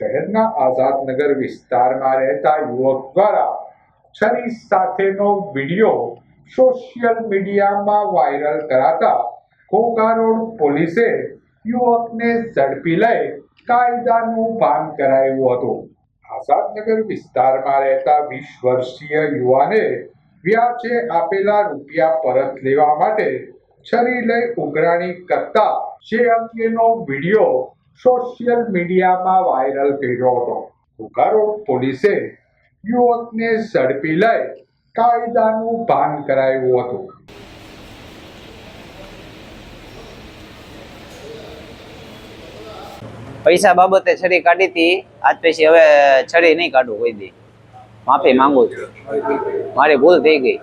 શહેરના આઝાદનગર વિસ્તારમાં રહેતા યુવક દ્વારા છરી સાથેનો વીડિયો સોશિયલ મીડિયામાં વાયરલ કરાતા ઘોઘા રોડ પોલીસે યુવકને ઝડપી લઈ કાયદાનું ભાન કરાયું હતું. આઝાદનગર વિસ્તારમાં રહેતા વીસ વર્ષીય યુવાને વ્યાજે આપેલા રૂપિયા પરત લેવા માટે છરી લઈ ઉઘરાણી કરતા જે અંગેનો વીડિયો સોશિયલ મીડિયામાં વાયરલ કર્યો હતો. ઉકારો પોલીસે યુવકને ઝડપી લઈ કાયદાનું ભાન કરાયું હતું. પૈસા બાબતે છડી કાઢી હતી. આજ પછી હવે છડી નહીં કાઢું કોઈ દી. માફી માંગુ છું. મારી ભૂલ થઈ ગઈ.